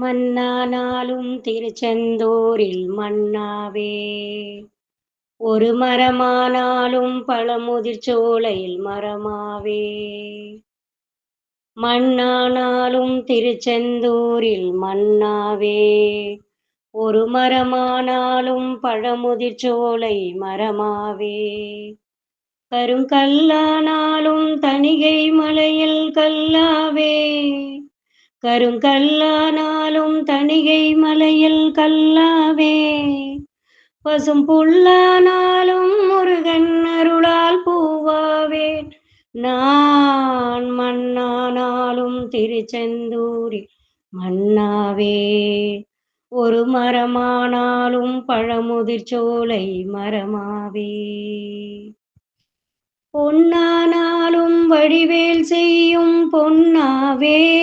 மன்னானாலும் திருச்செந்தூரில் மன்னாவே. ஒரு மரமானாலும் பழமுதிர் சோலையில் மரமாவே. மண்ணானாலும் திருச்செந்தூரில் மன்னாவே. ஒரு மரமானாலும் பழமுதிர் சோலை மரமாவே. கருங்கல்லானாலும் கருங்கல்லானாலும் தணிகை மலையில் கல்லாவே. பசும் புல்லானாலும் முருகன் அருளால் பூவாவே. நான் மண்ணானாலும் திருச்செந்தூரி மன்னாவே. ஒரு மரமானாலும் பழமுதிர் சோலை மரமாவே. பொன்னானாலும் வடிவேல் செய்யும் பொன்னாவே.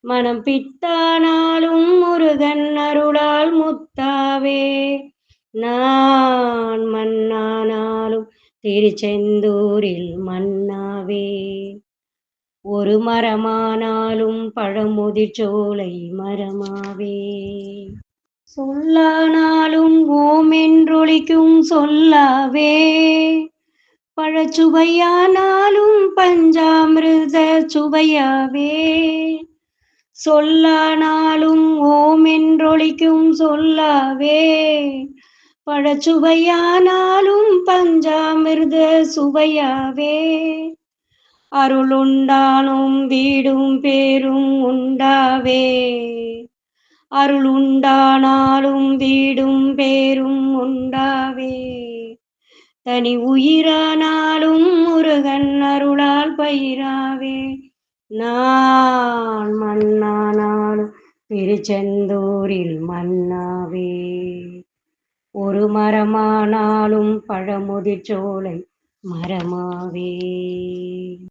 மனம் பித்தானாலும் முருகன் அருளால் முத்தாவே. நான் மண்ணானாலும் திருச்செந்தூரில் மன்னாவே. ஒரு மரமானாலும் பழமுதிர்ச்சோலை மரமாவே. சொல்லானாலும் ஓம் என்றொழிக்கும் சொல்லாவே. பழச்சுவையானாலும் பஞ்சாமிருத சுவையாவே. சொல்லானாலும் ஓம் என்றொழிக்கும் சொல்லாவே. பழச்சுவையானாலும் பஞ்சாமிர்த சுவையாவே. அருளுண்டானும் வீடும் பேரும் உண்டாவே. அருள் உண்டானாலும் வீடும் பேரும் உண்டாவே. தனி உயிரானாலும் முருகன் அருளால் பயிராவே. நான் மண்ணானாலும் திருச்செந்தூரில் மன்னாவே. ஒரு மரமானாலும் பழமுதிர் சோலை மரமாவே.